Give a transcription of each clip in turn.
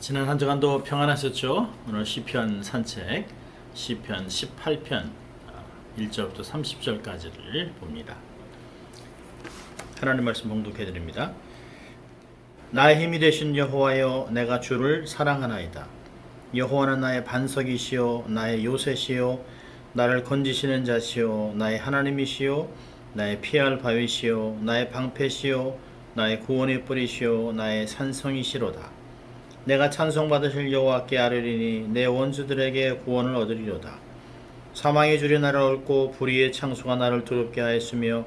지난 한 주간도 평안하셨죠? 오늘 시편 산책 시편 18편 1절부터 30절까지를 봅니다. 하나님 말씀 봉독해 드립니다. 나의 힘이 되신 여호와여 내가 주를 사랑하나이다. 여호와는 나의 반석이시요 나의 요새시요 나를 건지시는 자시요 나의 하나님이시요 나의 피할 바위시요 나의 방패시요 나의 구원의 뿌리시요 나의 산성이시로다. 내가 찬송받으실 여호와께 아뢰리니 내 원수들에게 구원을 얻으리로다. 사망의 줄이 나를 얽고 불의의 창수가 나를 두렵게 하였으며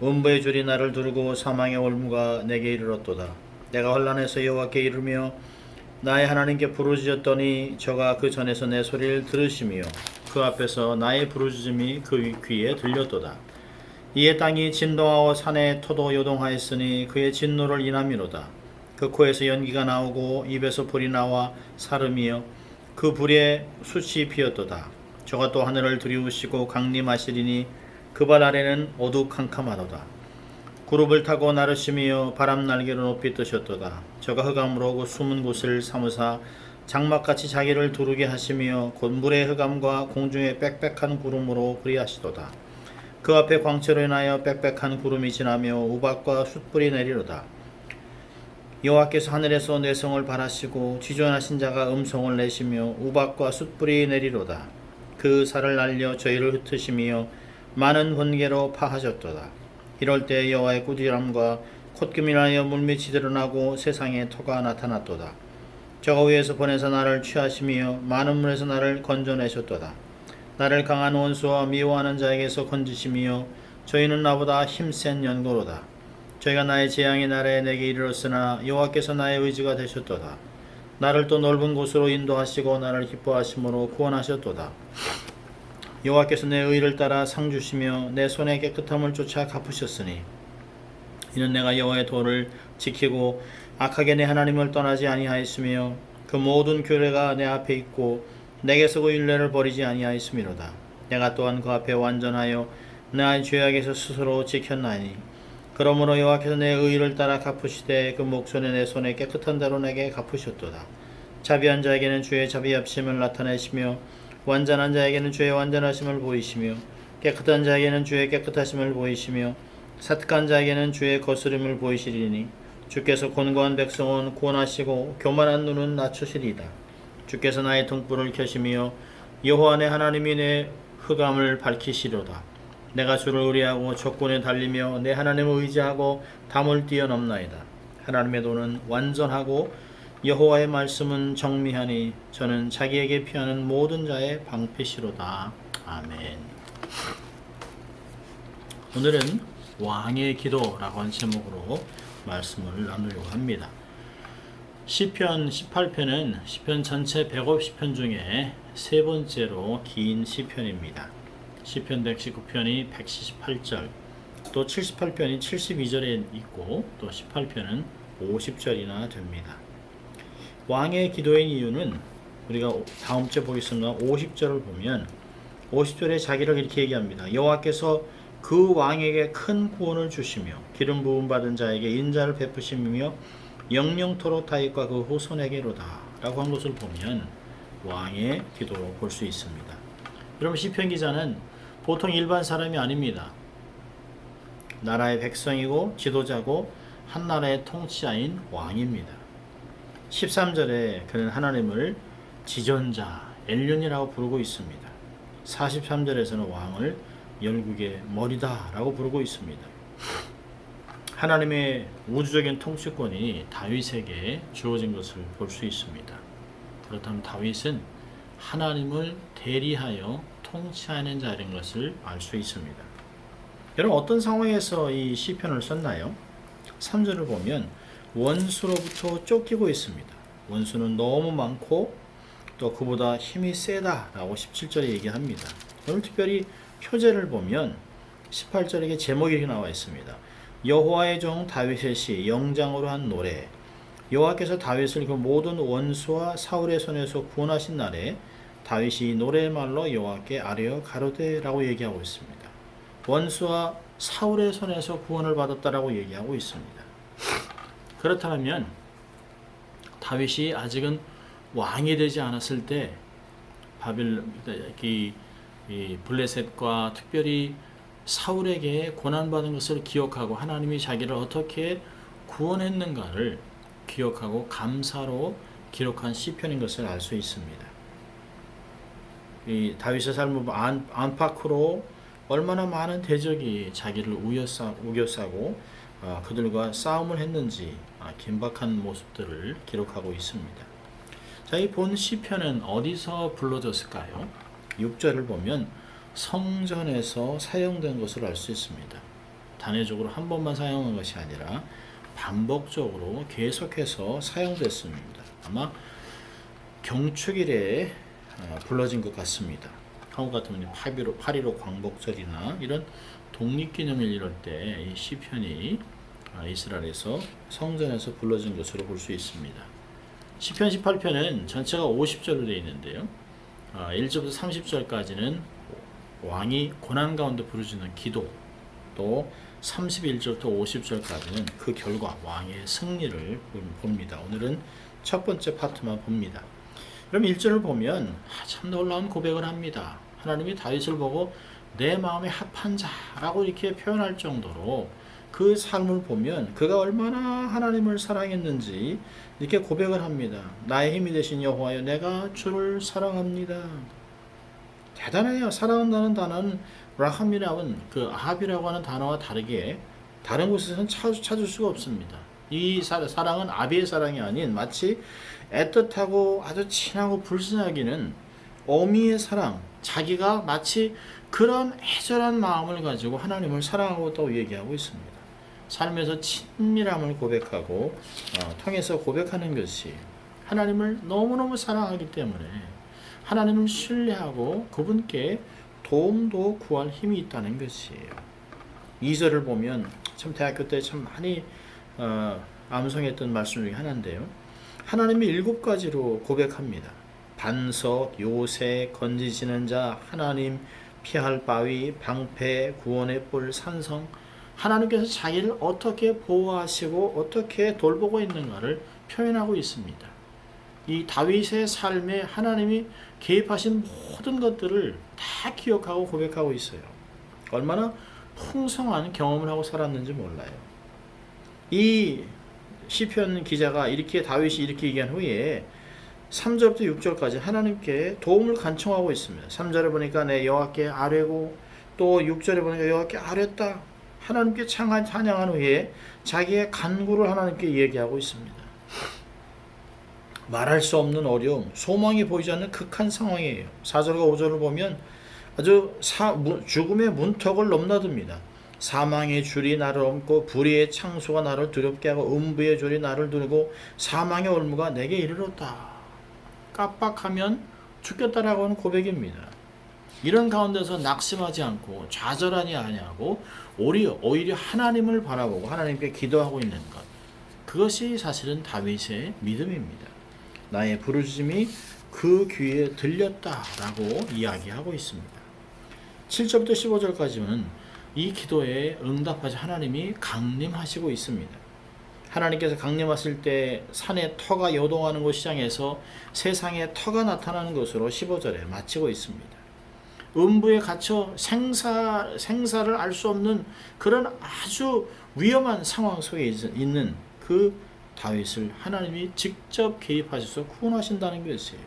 음부의 줄이 나를 두르고 사망의 올무가 내게 이르렀도다. 내가 혼란해서 여호와께 이르며 나의 하나님께 부르짖었더니 저가 그 전에서 내 소리를 들으시며 그 앞에서 나의 부르짖음이 그 귀에 들렸도다. 이에 땅이 진동하고 산에 토도 요동하였으니 그의 진노를 인함이로다. 그 코에서 연기가 나오고 입에서 불이 나와 사름이여 그 불에 숯이 피었도다. 저가 또 하늘을 두리우시고 강림하시리니 그 발 아래는 어두캄캄하도다. 구룹을 타고 나르시며 바람 날개로 높이 뜨셨도다. 저가 흑암으로 오고 숨은 곳을 삼으사 장막같이 자기를 두르게 하시며 곤물의 흑암과 공중의 빽빽한 구름으로 그리하시도다. 그 앞에 광채로 인하여 빽빽한 구름이 지나며 우박과 숯불이 내리로다. 여호와께서 하늘에서 내성을 바라시고 지존하신 자가 음성을 내시며 우박과 숯불이 내리로다. 그 살을 날려 저희를 흩으시며 많은 번개로 파하셨도다. 이럴 때 여호와의 꾸지람과 콧금이 나여 물밑이 드러나고 세상에 토가 나타났도다. 저가 위에서 보내서 나를 취하시며 많은 물에서 나를 건져내셨도다. 나를 강한 원수와 미워하는 자에게서 건지시며 저희는 나보다 힘센 연고로다. 저희가 나의 재앙의 날에 내게 이르렀으나 여호와께서 나의 의지가 되셨도다. 나를 또 넓은 곳으로 인도하시고 나를 기뻐하심으로 구원하셨도다. 여호와께서 내 의를 따라 상 주시며 내 손의 깨끗함을 쫓아 갚으셨으니 이는 내가 여호와의 도를 지키고 악하게 내 하나님을 떠나지 아니하였으며 그 모든 규례가 내 앞에 있고 내게서 그 율례를 버리지 아니하였음이로다. 내가 또한 그 앞에 완전하여 나의 죄악에서 스스로 지켰나니 그러므로 여호와께서 내 의를 따라 갚으시되 그 목손에 내 손에 깨끗한 대로 내게 갚으셨도다. 자비한 자에게는 주의 자비합심을 나타내시며 완전한 자에게는 주의 완전하심을 보이시며 깨끗한 자에게는 주의 깨끗하심을 보이시며 사특한 자에게는 주의 거스름을 보이시리니 주께서 곤고한 백성은 구원하시고 교만한 눈은 낮추시리이다. 주께서 나의 등불을 켜시며 여호와 내 하나님이 내 흑암을 밝히시로다. 내가 주를 의뢰하고 적군에 달리며 내 하나님을 의지하고 담을 뛰어넘나이다. 하나님의 도는 완전하고 여호와의 말씀은 정미하니 저는 자기에게 피하는 모든 자의 방패시로다. 아멘. 오늘은 왕의 기도라고 한 제목으로 말씀을 나누려고 합니다. 시편 18편은 시편 전체 150편 중에 세 번째로 긴 시편입니다. 시편 119편이 178절, 또 78편이 72절에 있고 또 18편은 50절이나 됩니다. 왕의 기도의 이유는 우리가 다음 주에 보겠습니다. 50절을 보면 50절에 자기를 이렇게 얘기합니다. 여호와께서 그 왕에게 큰 구원을 주시며 기름 부음 받은 자에게 인자를 베푸시며 영영토록 다윗과 그 후손에게로다 라고 한 것을 보면 왕의 기도로 볼 수 있습니다. 여러분 시편 기자는 보통 일반 사람이 아닙니다. 나라의 백성이고 지도자고 한 나라의 통치자인 왕입니다. 13절에 그는 하나님을 지존자 엘륜이라고 부르고 있습니다. 43절에서는 왕을 열국의 머리다라고 부르고 있습니다. 하나님의 우주적인 통치권이 다윗에게 주어진 것을 볼 수 있습니다. 그렇다면 다윗은 하나님을 대리하여 통치하는 자인 것을 알 수 있습니다. 여러분 어떤 상황에서 이 시편을 썼나요? 3절을 보면 원수로부터 쫓기고 있습니다. 원수는 너무 많고 또 그보다 힘이 세다라고 17절에 얘기합니다. 오늘 특별히 표제를 보면 18절에 제목이 이렇게 나와 있습니다. 여호와의 종 다윗의 시 영장으로 한 노래 여호와께서 다윗을 그 모든 원수와 사울의 손에서 구원하신 날에 다윗이 노래의 말로 여호와께 아뢰어 가로되라고 얘기하고 있습니다. 원수와 사울의 손에서 구원을 받았다라고 얘기하고 있습니다. 그렇다면 다윗이 아직은 왕이 되지 않았을 때 바빌 이, 이 블레셋과 특별히 사울에게 고난받은 것을 기억하고 하나님이 자기를 어떻게 구원했는가를 기억하고 감사로 기록한 시편인 것을 알 수 있습니다. 이 다윗의 삶을 안, 안팎으로 얼마나 많은 대적이 자기를 우여싸, 우겨싸고 아, 그들과 싸움을 했는지 아, 긴박한 모습들을 기록하고 있습니다. 자, 이 본 시편은 어디서 불러졌을까요? 6절을 보면 성전에서 사용된 것으로 알수 있습니다. 단회적으로 한 번만 사용한 것이 아니라 반복적으로 계속해서 사용됐습니다. 아마 경축일에 어, 불러진 것 같습니다. 한국 같으면 8.15, 8.15 광복절이나 이런 독립기념일 이럴 때 이 시편이 아, 이스라엘에서 성전에서 불러진 것으로 볼 수 있습니다. 시편 18편은 전체가 50절로 되어 있는데요. 1절부터 30절까지는 왕이 고난 가운데 부르짖는 기도, 또 31절부터 50절까지는 그 결과 왕의 승리를 봅니다. 오늘은 첫 번째 파트만 봅니다. 그럼 1절을 보면 아, 참 놀라운 고백을 합니다. 하나님이 다윗을 보고 내 마음에 합한 자라고 이렇게 표현할 정도로 그 삶을 보면 그가 얼마나 하나님을 사랑했는지 이렇게 고백을 합니다. 나의 힘이 되신 여호와여 내가 주를 사랑합니다. 대단해요. 사랑한다는 단어는 라함이라는 그 아합이라고 하는 단어와 다르게 다른 곳에서는 찾을, 찾을 수가 없습니다. 이 사, 사랑은 아비의 사랑이 아닌 마치 애틋하고 아주 친하고 불순하기는 어미의 사랑, 자기가 마치 그런 애절한 마음을 가지고 하나님을 사랑하고 있다고 얘기하고 있습니다. 삶에서 친밀함을 고백하고 어, 통해서 고백하는 것이 하나님을 너무너무 사랑하기 때문에 하나님을 신뢰하고 그분께 도움도 구할 힘이 있다는 것이에요. 2절을 보면 참 대학교 때 참 많이 어, 암송했던 말씀 중에 하나인데요. 하나님이 일곱 가지로 고백합니다. 반석, 요새, 건지시는 자, 하나님, 피할 바위, 방패, 구원의 뿔, 산성. 하나님께서 자기를 어떻게 보호하시고 어떻게 돌보고 있는가를 표현하고 있습니다. 이 다윗의 삶에 하나님이 개입하신 모든 것들을 다 기억하고 고백하고 있어요. 얼마나 풍성한 경험을 하고 살았는지 몰라요. 이 시편 기자가 이렇게 다윗이 이렇게 얘기한 후에 3절부터 6절까지 하나님께 도움을 간청하고 있습니다. 3절에 보니까 내 여호와께 아뢰고 또 6절에 보니까 여호와께 아뢰다. 하나님께 찬양 찬양한 후에 자기의 간구를 하나님께 얘기하고 있습니다. 말할 수 없는 어려움, 소망이 보이지 않는 극한 상황이에요. 4절과 5절을 보면 아주 사, 죽음의 문턱을 넘나듭니다. 사망의 줄이 나를 옮고 불의의 창수가 나를 두렵게 하고 음부의 줄이 나를 두르고 사망의 올무가 내게 이르렀다. 깜빡하면 죽겠다라고 하는 고백입니다. 이런 가운데서 낙심하지 않고 좌절하지 아니하고 오히려 하나님을 바라보고 하나님께 기도하고 있는 것. 그것이 사실은 다윗의 믿음입니다. 나의 부르짖음이 그 귀에 들렸다라고 이야기하고 있습니다. 7절부터 15절까지는 이 기도에 응답하지 하나님이 강림하시고 있습니다. 하나님께서 강림하실 때 산에 터가 요동하는 곳 시장에서 세상에 터가 나타나는 것으로 15절에 마치고 있습니다. 음부에 갇혀 생사 생사를 알 수 없는 그런 아주 위험한 상황 속에 있는 그 다윗을 하나님이 직접 개입하셔서 구원하신다는 것이에요.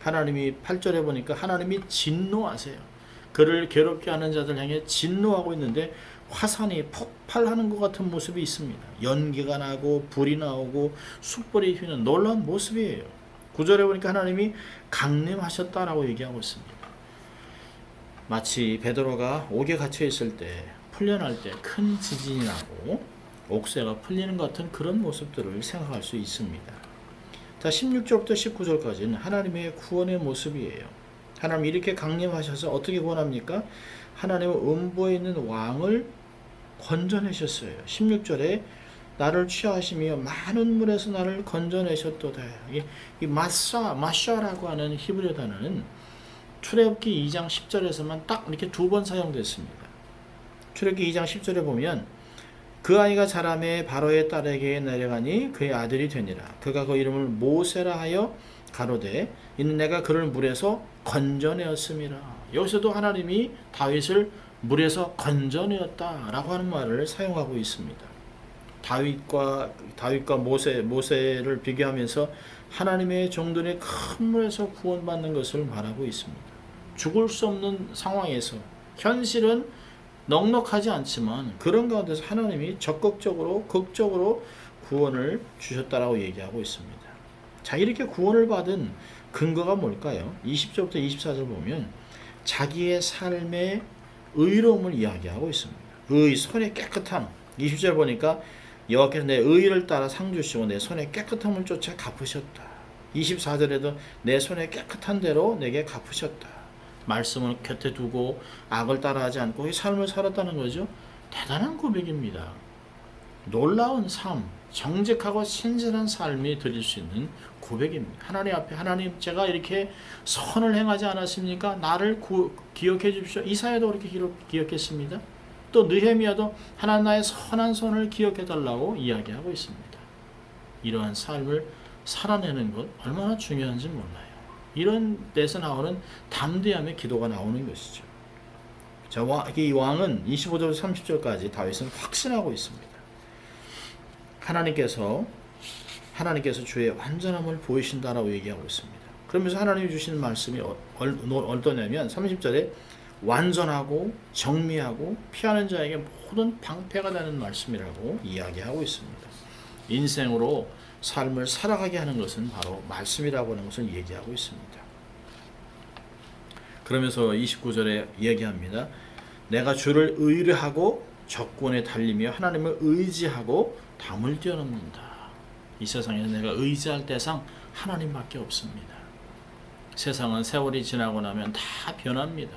하나님이 8절에 보니까 하나님이 진노하세요. 그를 괴롭게 하는 자들 향해 진노하고 있는데 화산이 폭발하는 것 같은 모습이 있습니다. 연기가 나고 불이 나오고 숯불이 휘는 놀라운 모습이에요. 구절에 보니까 하나님이 강림하셨다라고 얘기하고 있습니다. 마치 베드로가 옥에 갇혀 있을 때 풀려날 때 큰 지진이 나고 옥새가 풀리는 것 같은 그런 모습들을 생각할 수 있습니다. 자, 16절부터 19절까지는 하나님의 구원의 모습이에요. 하나님 이렇게 강림하셔서 어떻게 구원합니까? 하나님은 음부에 있는 왕을 건져내셨어요. 16절에 나를 취하시며 많은 물에서 나를 건져내셨도다. 이, 이 마사, 마샤라고 하는 히브리 단어는 출애굽기 2장 10절에서만 딱 이렇게 두 번 사용됐습니다. 출애굽기 2장 10절에 보면 그 아이가 자라매 바로의 딸에게 내려가니 그의 아들이 되니라. 그가 그 이름을 모세라 하여 가로되 이는 내가 그를 물에서 건져내었음이라. 여기서도 하나님이 다윗을 물에서 건져내었다라고 하는 말을 사용하고 있습니다. 다윗과 다윗과 모세 모세를 비교하면서 하나님의 종들이 큰 물에서 구원받는 것을 말하고 있습니다. 죽을 수 없는 상황에서 현실은 넉넉하지 않지만 그런 가운데서 하나님이 적극적으로 극적으로 구원을 주셨다라고 얘기하고 있습니다. 자 이렇게 구원을 받은 근거가 뭘까요? 20절부터 24절 보면 자기의 삶의 의로움을 이야기하고 있습니다. 의 손의 깨끗함. 20절 보니까 여호와께서 내 의를 따라 상 주시고 내 손의 깨끗함을 쫓아 갚으셨다. 24절에도 내 손의 깨끗한 대로 내게 갚으셨다. 말씀을 곁에 두고 악을 따라하지 않고 이 삶을 살았다는 거죠. 대단한 고백입니다. 놀라운 삶, 정직하고 신실한 삶이 드릴 수 있는 고백입니다. 하나님 앞에 하나님 제가 이렇게 선을 행하지 않았습니까? 나를 구, 기억해 주십시오. 이사야도 그렇게 기록, 기억했습니다. 또 느헤미야도 하나님 나의 선한 손을 기억해 달라고 이야기하고 있습니다. 이러한 삶을 살아내는 것 얼마나 중요한지 몰라요. 이런 데서 나오는 담대함의 기도가 나오는 것이죠. 자, 이 왕은 25절 30절까지 다윗은 확신하고 있습니다. 하나님께서 하나님께서 주의 완전함을 보이신다라고 얘기하고 있습니다. 그러면서 하나님이 주시는 말씀이 어- 얼- 어떠냐면 30절에 완전하고 정미하고 피하는 자에게 모든 방패가 되는 말씀이라고 이야기하고 있습니다. 인생으로 삶을 살아가게 하는 것은 바로 말씀이라고 하는 것을 얘기하고 있습니다. 그러면서 29절에 얘기합니다. 내가 주를 의뢰하고 적군에 달리며 하나님을 의지하고 담을 뛰어넘는다. 이 세상에서 내가 의지할 대상 하나님밖에 없습니다. 세상은 세월이 지나고 나면 다 변합니다.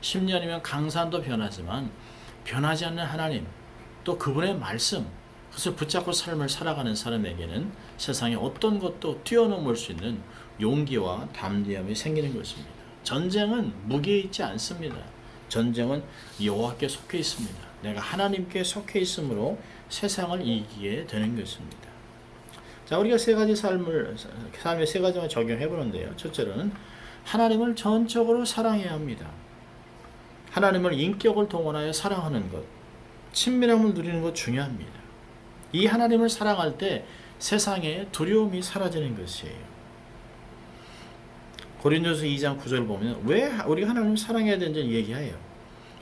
10년이면 강산도 변하지만 변하지 않는 하나님 또 그분의 말씀 그것을 붙잡고 삶을 살아가는 사람에게는 세상에 어떤 것도 뛰어넘을 수 있는 용기와 담대함이 생기는 것입니다. 전쟁은 무기에 있지 않습니다. 전쟁은 여호와께 속해 있습니다. 내가 하나님께 속해 있으므로 세상을 이기게 되는 것입니다. 자, 우리가 세 가지 삶을 삶의 세 가지만 적용해 보는데요. 첫째로는 하나님을 전적으로 사랑해야 합니다. 하나님을 인격을 동원하여 사랑하는 것, 친밀함을 누리는 것 중요합니다. 이 하나님을 사랑할 때 세상에 두려움이 사라지는 것이에요. 고린도서 2장 9절 보면 왜 우리가 하나님을 사랑해야 되는지 얘기해요.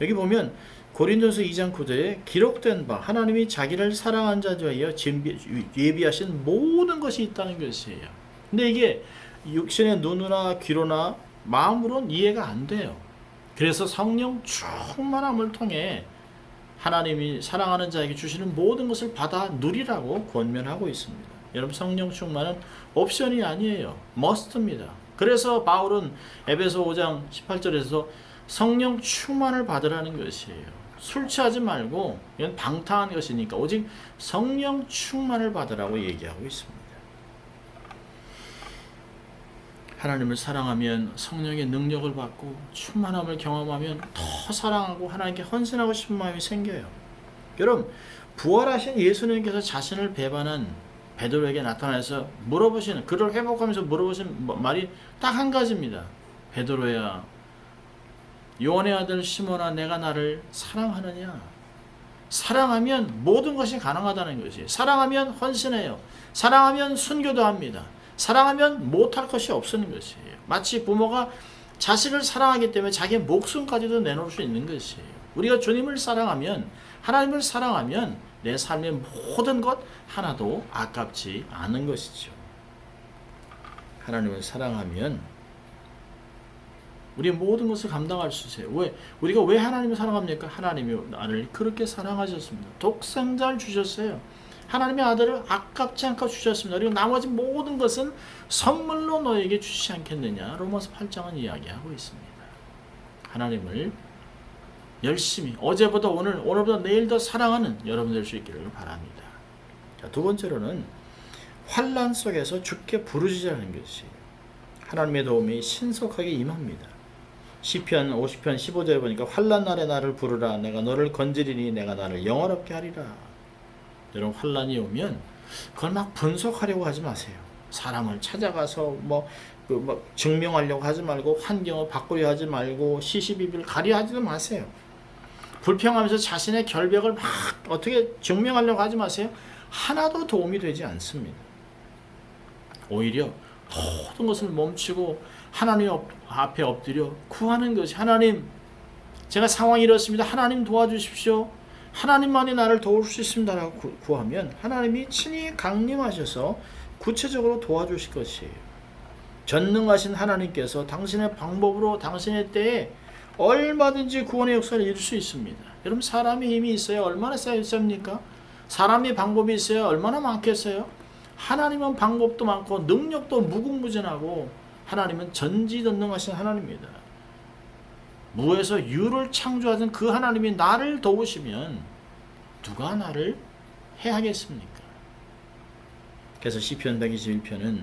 여기 보면 고린도서 2장 9절에 기록된 바 하나님이 자기를 사랑한 위하여 예비하신 모든 것이 있다는 것이에요. 근데 이게 육신의 눈으로나 귀로나 마음으로는 이해가 안 돼요. 그래서 성령 충만함을 통해 하나님이 사랑하는 자에게 주시는 모든 것을 받아 누리라고 권면하고 있습니다. 여러분 성령 충만은 옵션이 아니에요. 머스트입니다. 그래서 바울은 에베소 5장 18절에서 성령 충만을 받으라는 것이에요. 술 취하지 말고 이건 방탕한 것이니까 오직 성령 충만을 받으라고 얘기하고 있습니다. 하나님을 사랑하면 성령의 능력을 받고 충만함을 경험하면 더 사랑하고 하나님께 헌신하고 싶은 마음이 생겨요. 여러분 부활하신 예수님께서 자신을 배반한 베드로에게 나타나서 물어보시는 그를 회복하면서 물어보신 말이 딱 한 가지입니다. 베드로야 요한의 아들 시몬아 내가 나를 사랑하느냐? 사랑하면 모든 것이 가능하다는 것이. 사랑하면 헌신해요. 사랑하면 순교도 합니다. 사랑하면 못할 것이 없는 것이에요. 마치 부모가 자식을 사랑하기 때문에 자기의 목숨까지도 내놓을 수 있는 것이에요. 우리가 주님을 사랑하면 하나님을 사랑하면 내 삶의 모든 것 하나도 아깝지 않은 것이죠. 하나님을 사랑하면 우리의 모든 것을 감당할 수 있어요. 왜? 우리가 왜 하나님을 사랑합니까? 하나님이 나를 그렇게 사랑하셨습니다. 독생자를 주셨어요. 하나님의 아들을 아깝지 않게 주셨습니다. 그리고 나머지 모든 것은 선물로 너에게 주시지 않겠느냐. 로마서 8장은 이야기하고 있습니다. 하나님을 열심히 어제보다 오늘, 오늘보다 내일 더 사랑하는 여러분 될 수 있기를 바랍니다. 자, 두 번째로는 환란 속에서 죽게 부르짖으라는 것이 하나님의 도움이 신속하게 임합니다. 시편 50편 15절에 보니까 환란 날에 나를 부르라 내가 너를 건지리니 내가 나를 영화롭게 하리라. 여러분 환란이 오면 그걸 막 분석하려고 하지 마세요. 사람을 찾아가서 뭐, 그 뭐 증명하려고 하지 말고 환경을 바꾸려 하지 말고 시시비비를 가려 하지도 마세요. 불평하면서 자신의 결백을 막 어떻게 증명하려고 하지 마세요. 하나도 도움이 되지 않습니다. 오히려 모든 것을 멈추고 하나님 업- 앞에 엎드려 구하는 것이 하나님 제가 상황이 이렇습니다. 하나님 도와주십시오. 하나님만이 나를 도울 수 있습니다라고 구- 구하면 하나님이 친히 강림하셔서 구체적으로 도와주실 것이에요. 전능하신 하나님께서 당신의 방법으로 당신의 때에 얼마든지 구원의 역사를 이룰 수 있습니다. 여러분 사람의 힘이 있어야 얼마나 쌓였습니까? 사람의 방법이 있어야 얼마나 많겠어요? 하나님은 방법도 많고 능력도 무궁무진하고 하나님은 전지전능하신 하나님입니다. 무에서 유를 창조하신 그 하나님이 나를 도우시면 누가 나를 해하겠습니까? 그래서 시편 121편은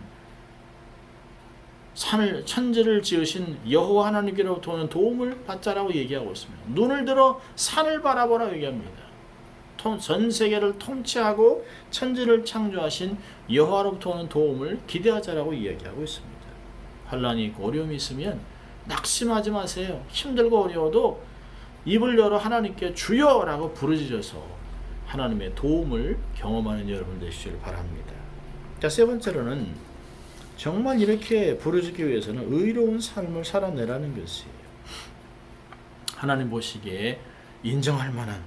산을 천지를 지으신 여호와 하나님께로부터 오는 도움을 받자라고 얘기하고 있습니다. 눈을 들어 산을 바라보라 얘기합니다. 통- 전 세계를 통치하고 천지를 창조하신 여호와로부터 오는 도움을 기대하자라고 이야기하고 있습니다. 환란이 있고 어려움이 있으면 낙심하지 마세요. 힘들고 어려워도 입을 열어 하나님께 주여라고 부르짖어서 하나님의 도움을 경험하는 여러분 되시기를 바랍니다. 자, 세 번째로는 정말 이렇게 부르짖기 위해서는 의로운 삶을 살아내라는 것이에요. 하나님 보시기에 인정할 만한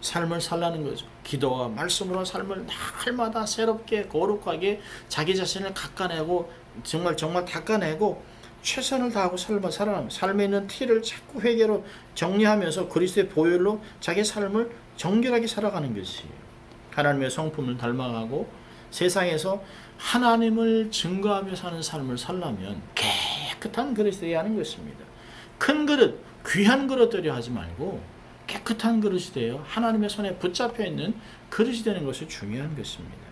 삶을 살라는 거죠. 기도와 말씀으로 삶을 날마다 새롭게 거룩하게 자기 자신을 깎아내고 정말 정말 닦아내고 최선을 다하고 살아 살아가는 삶에 있는 티를 자꾸 회개로 정리하면서 그리스도의 보혈로 자기 삶을 정결하게 살아가는 것이에요. 하나님의 성품을 닮아가고 세상에서 하나님을 증거하며 사는 삶을 살려면 깨끗한 그릇이 하는 것입니다. 큰 그릇, 귀한 그릇들이 하지 말고 깨끗한 그릇이 되어 하나님의 손에 붙잡혀 있는 그릇이 되는 것이 중요한 것입니다.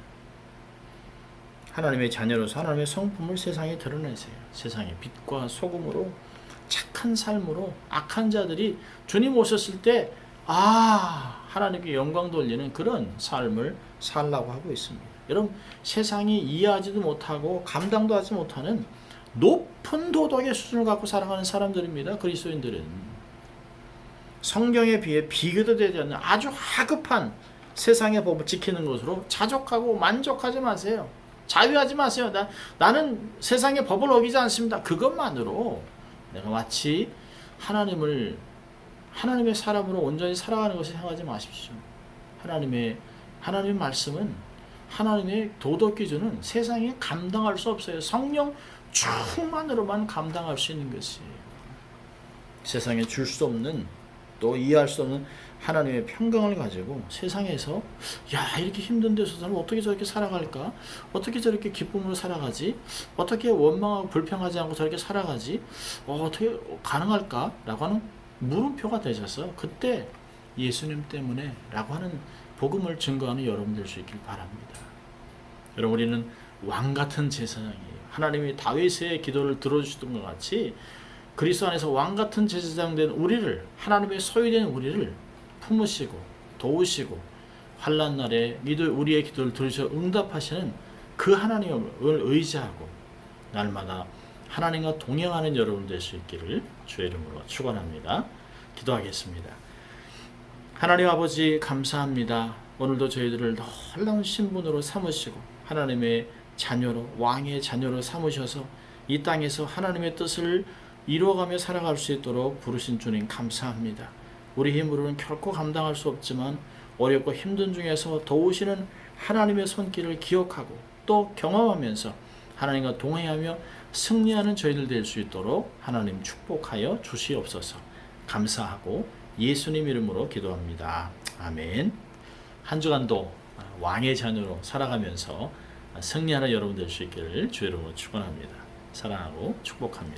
하나님의 자녀로서 하나님의 성품을 세상에 드러내세요. 세상의 빛과 소금으로 착한 삶으로 악한 자들이 주님 오셨을 때 아, 하나님께 영광 돌리는 그런 삶을 살라고 하고 있습니다. 여러분, 세상이 이해하지도 못하고 감당도 하지 못하는 높은 도덕의 수준을 갖고 살아가는 사람들입니다. 그리스도인들은. 성경에 비해 비교도 되지 않는 아주 하급한 세상의 법을 지키는 것으로 자족하고 만족하지 마세요. 자유하지 마세요. 나, 나는 세상의 법을 어기지 않습니다. 그것만으로 내가 마치 하나님을 하나님의 사람으로 온전히 살아가는 것을 생각하지 마십시오. 하나님의 하나님의 말씀은 하나님의 도덕 기준은 세상에 감당할 수 없어요. 성령 충만으로만 감당할 수 있는 것이에요. 세상에 줄 수 없는 또 이해할 수 없는 하나님의 평강을 가지고 세상에서 야 이렇게 힘든 데서 사람 어떻게 저렇게 살아갈까? 어떻게 저렇게 기쁨으로 살아가지? 어떻게 원망하고 불평하지 않고 저렇게 살아가지? 어, 어떻게 가능할까? 라고 하는 물음표가 되셔서 그때 예수님 때문에 라고 하는 복음을 증거하는 여러분 될 수 있길 바랍니다. 여러분 우리는 왕 같은 제사장이에요. 하나님이 다윗의 기도를 들어주시던 것 같이 그리스도 안에서 왕 같은 제사장 된 우리를 하나님의 소유된 우리를 품으시고 도우시고 환란 날에 믿어 우리의 기도를 들으셔 응답하시는 그 하나님을 의지하고 날마다 하나님과 동행하는 여러분 될 수 있기를 주의 이름으로 축원합니다. 기도하겠습니다. 하나님 아버지 감사합니다. 오늘도 저희들을 놀라운 신분으로 삼으시고 하나님의 자녀로 왕의 자녀로 삼으셔서 이 땅에서 하나님의 뜻을 이루어가며 살아갈 수 있도록 부르신 주님 감사합니다. 우리 힘으로는 결코 감당할 수 없지만 어렵고 힘든 중에서 도우시는 하나님의 손길을 기억하고 또 경험하면서 하나님과 동행하며 승리하는 저희들 될 수 있도록 하나님 축복하여 주시옵소서. 감사하고 예수님 이름으로 기도합니다. 아멘. 한 주간도 왕의 자녀로 살아가면서 승리하는 여러분 될 수 있기를 주의 이름으로 축원합니다. 사랑하고 축복합니다.